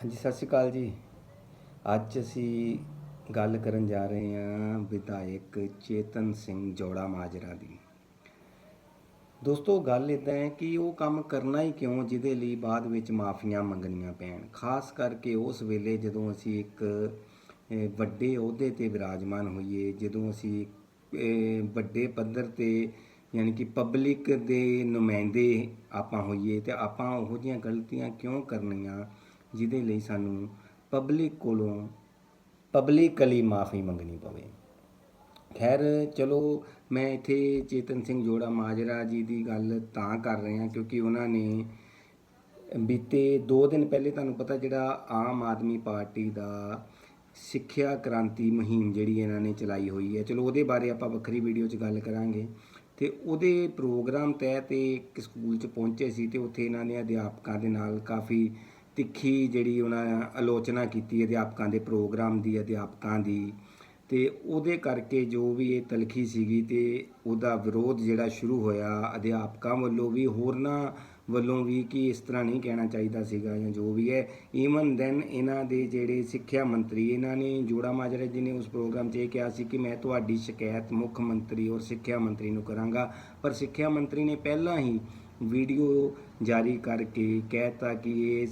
ਹਾਂਜੀ, ਸਤਿ ਸ਼੍ਰੀ ਅਕਾਲ ਜੀ। ਅੱਜ ਅਸੀਂ ਗੱਲ ਕਰਨ ਜਾ ਰਹੇ ਹਾਂ ਵਿਧਾਇਕ ਚੇਤਨ ਸਿੰਘ ਜੋੜਾ ਮਾਜਰਾ ਦੀ। ਦੋਸਤੋ, ਗੱਲ ਇਦਾਂ ਹੈ ਕਿ ਉਹ ਕੰਮ ਕਰਨਾ ਹੀ ਕਿਉਂ, ਜਿਹਦੇ ਲਈ ਬਾਅਦ ਵਿੱਚ ਮਾਫੀਆਂ ਮੰਗਣੀਆਂ ਪੈਣ। ਖਾਸ ਕਰਕੇ ਉਸ ਵੇਲੇ ਜਦੋਂ ਅਸੀਂ ਇੱਕ ਵੱਡੇ ਅਹੁਦੇ ਤੇ ਵਿਰਾਜਮਾਨ ਹੋਈਏ, ਜਦੋਂ ਅਸੀਂ ਵੱਡੇ ਪੱਧਰ ਤੇ ਯਾਨੀ ਕਿ ਪਬਲਿਕ ਦੇ ਨੁਮਾਇੰਦੇ ਆਪਾਂ ਹੋਈਏ ਤੇ ਆਪਾਂ ਉਹੋ ਜਿਹੀਆਂ ਗਲਤੀਆਂ ਕਿਉਂ ਕਰਨੀਆਂ ਜਿਹਦੇ ਲਈ ਸਾਨੂੰ ਪਬਲਿਕ ਕੋਲੋਂ ਪਬਲਿਕਲੀ ਮਾਫੀ ਮੰਗਣੀ ਪਵੇ। ਖੈਰ, ਚਲੋ, ਮੈਂ ਇੱਥੇ ਚੇਤਨ ਸਿੰਘ ਜੋੜਾ ਮਾਜਰਾ ਜੀ ਦੀ ਗੱਲ ਤਾਂ ਕਰ ਰਿਹਾ ਕਿਉਂਕਿ ਉਹਨਾਂ ਨੇ ਬੀਤੇ 2 ਦਿਨ ਪਹਿਲੇ ਤੁਹਾਨੂੰ ਪਤਾ ਜਿਹੜਾ ਆਮ ਆਦਮੀ ਪਾਰਟੀ ਦਾ ਸਿੱਖਿਆ ਕ੍ਰਾਂਤੀ ਮੁਹਿੰਮ ਜਿਹੜੀ ਇਹਨਾਂ ਨੇ ਚਲਾਈ ਹੋਈ ਹੈ। ਚਲੋ, ਉਹਦੇ ਬਾਰੇ ਆਪਾਂ ਵੱਖਰੀ ਵੀਡੀਓ 'ਚ ਗੱਲ ਕਰਾਂਗੇ। ਤੇ ਉਹਦੇ ਪ੍ਰੋਗਰਾਮ ਤਹਿਤ ਇਹ ਇੱਕ ਸਕੂਲ 'ਚ ਪਹੁੰਚੇ ਸੀ ਤੇ ਉੱਥੇ ਇਹਨਾਂ ਨੇ ਅਧਿਆਪਕਾਂ ਦੇ ਨਾਲ ਕਾਫੀ ਤਿੱਖੀ ਜਿਹੜੀ ਉਹਨਾਂ ਆਲੋਚਨਾ ਕੀਤੀ ਅਧਿਆਪਕਾਂ ਦੇ ਪ੍ਰੋਗਰਾਮ ਦੀ, ਅਧਿਆਪਕਾਂ ਦੀ, ਤੇ ਉਹਦੇ ਕਰਕੇ ਜੋ ਵੀ ਇਹ ਤਲਖੀ ਸੀਗੀ ਤੇ ਉਹਦਾ ਵਿਰੋਧ ਜਿਹੜਾ ਸ਼ੁਰੂ ਹੋਇਆ, ਅਧਿਆਪਕਾਂ ਵੱਲੋਂ ਵੀ, ਹੋਰਨਾਂ ਵੱਲੋਂ ਵੀ ਕਿ ਇਸ ਤਰ੍ਹਾਂ ਨਹੀਂ ਕਹਿਣਾ ਚਾਹੀਦਾ ਸੀਗਾ ਜਾਂ ਜੋ ਵੀ ਹੈ। ਈਵਨ ਦੈਨ ਇਹਨਾਂ ਦੇ ਜਿਹੜੇ ਸਿੱਖਿਆ ਮੰਤਰੀ, ਇਹਨਾਂ ਨੇ ਜੋੜਾ ਮਾਜਰਾ ਜੀ ਨੇ ਉਸ ਪ੍ਰੋਗਰਾਮ 'ਚ ਇਹ ਕਿਹਾ ਸੀ ਕਿ ਮੈਂ ਤੁਹਾਡੀ ਸ਼ਿਕਾਇਤ ਮੁੱਖ ਮੰਤਰੀ ਔਰ ਸਿੱਖਿਆ ਮੰਤਰੀ ਨੂੰ ਕਰਾਂਗਾ। ਪਰ ਸਿੱਖਿਆ ਮੰਤਰੀ ਨੇ ਪਹਿਲਾਂ ਹੀ ਵੀਡੀਓ ਜਾਰੀ ਕਰਕੇ ਕਹਿਤਾ ਕਿ ਇਹ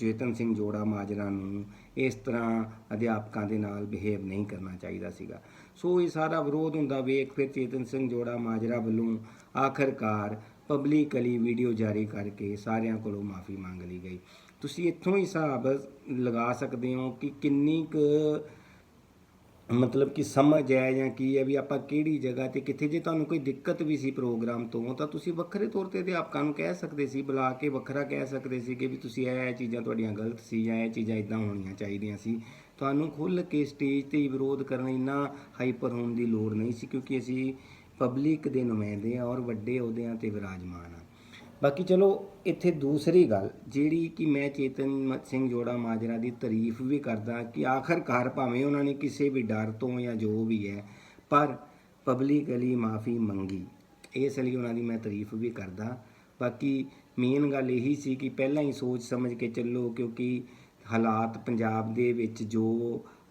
ਚੇਤਨ ਸਿੰਘ ਜੋੜਾ ਮਾਜਰਾ ਨੂੰ ਇਸ ਤਰ੍ਹਾਂ ਅਧਿਆਪਕਾਂ ਦੇ ਨਾਲ ਬਿਹੇਵ ਨਹੀਂ ਕਰਨਾ ਚਾਹੀਦਾ ਸੀਗਾ। ਸੋ ਇਹ ਸਾਰਾ ਵਿਰੋਧ ਹੁੰਦਾ ਵੇਖ ਫਿਰ ਚੇਤਨ ਸਿੰਘ ਜੋੜਾ ਮਾਜਰਾ ਵੱਲੋਂ ਆਖਰਕਾਰ ਪਬਲਿਕਲੀ ਵੀਡੀਓ ਜਾਰੀ ਕਰਕੇ ਸਾਰਿਆਂ ਕੋਲੋਂ ਮਾਫੀ ਮੰਗ ਲਈ ਗਈ। ਤੁਸੀਂ ਇੱਥੋਂ ਹੀ ਹਿਸਾਬ ਲਗਾ ਸਕਦੇ ਹੋ ਕਿ ਕਿੰਨੀ ਕੁ ਮਤਲਬ ਕਿ ਸਮਝ ਹੈ ਜਾਂ ਕੀ ਹੈ ਵੀ ਆਪਾਂ ਕਿਹੜੀ ਜਗ੍ਹਾ ਤੇ ਕਿੱਥੇ, ਜੇ ਤੁਹਾਨੂੰ ਕੋਈ ਦਿੱਕਤ ਵੀ ਸੀ ਪ੍ਰੋਗਰਾਮ ਤੋਂ, ਤਾਂ ਤੁਸੀਂ ਵੱਖਰੇ ਤੌਰ ਤੇ ਅਧਿਆਪਕਾਂ ਨੂੰ ਕਹਿ ਸਕਦੇ ਸੀ, ਬੁਲਾ ਕੇ ਵੱਖਰਾ ਕਹਿ ਸਕਦੇ ਸੀ ਕਿ ਵੀ ਤੁਸੀਂ ਇਹ ਇਹ ਚੀਜ਼ਾਂ ਤੁਹਾਡੀਆਂ ਗਲਤ ਸੀ ਜਾਂ ਇਹ ਚੀਜ਼ਾਂ ਇਦਾਂ ਹੋਣੀਆਂ ਚਾਹੀਦੀਆਂ ਸੀ। ਤੁਹਾਨੂੰ ਖੁੱਲ੍ਹ ਕੇ ਸਟੇਜ ਤੇ ਵਿਰੋਧ ਕਰਨ ਇੰਨਾ ਹਾਈਪਰ ਹੋਣ ਦੀ ਲੋੜ ਨਹੀਂ ਸੀ, ਕਿਉਂਕਿ ਅਸੀਂ ਪਬਲਿਕ ਦੇ ਨੁਮਾਇੰਦੇ ਆ ਔਰ ਵੱਡੇ ਅਹੁਦਿਆਂ ਤੇ ਵਿਰਾਜਮਾਨ ਆ ਬਾਕੀ ਚਲੋ, ਇੱਥੇ ਦੂਸਰੀ ਗੱਲ, ਜਿਹੜੀ ਕਿ ਮੈਂ ਚੇਤਨ ਸਿੰਘ ਜੋੜਾ ਮਾਜਰਾ ਦੀ ਤਾਰੀਫ ਵੀ ਕਰਦਾ ਕਿ ਆਖਰਕਾਰ ਭਾਵੇਂ ਉਹਨਾਂ ਨੇ ਕਿਸੇ ਵੀ ਡਰ ਤੋਂ ਜਾਂ ਜੋ ਵੀ ਹੈ, ਪਰ ਪਬਲਿਕਲੀ ਮਾਫੀ ਮੰਗੀ। ਇਸ ਲਈ ਉਹਨਾਂ ਦੀ ਮੈਂ ਤਾਰੀਫ ਵੀ ਕਰਦਾ। ਬਾਕੀ ਮੇਨ ਗੱਲ ਇਹੀ ਸੀ ਕਿ ਪਹਿਲਾਂ ਹੀ ਸੋਚ ਸਮਝ ਕੇ ਚੱਲੋ, ਕਿਉਂਕਿ ਹਾਲਾਤ ਪੰਜਾਬ ਦੇ ਵਿੱਚ ਜੋ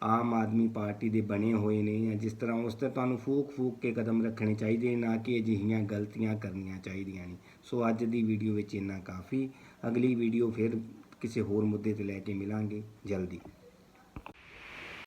ਆਮ ਆਦਮੀ ਪਾਰਟੀ ਦੇ ਬਣੇ ਹੋਏ ਨੇ ਜਾਂ ਜਿਸ ਤਰ੍ਹਾਂ ਉਸ ਤੇ ਤੁਹਾਨੂੰ ਫੂਕ ਫੂਕ ਕੇ ਕਦਮ ਰੱਖਣੇ ਚਾਹੀਦੇ ਨਾ ਕਿ ਅਜਿਹੀਆਂ ਗਲਤੀਆਂ ਕਰਨੀਆਂ ਚਾਹੀਦੀਆਂ ਨੇ। ਸੋ ਅੱਜ ਦੀ ਵੀਡੀਓ ਵਿੱਚ ਇੰਨਾ ਕਾਫੀ। ਅਗਲੀ ਵੀਡੀਓ ਫਿਰ ਕਿਸੇ ਹੋਰ ਮੁੱਦੇ ਤੇ ਲੈ ਕੇ ਮਿਲਾਂਗੇ। ਜਲਦੀ।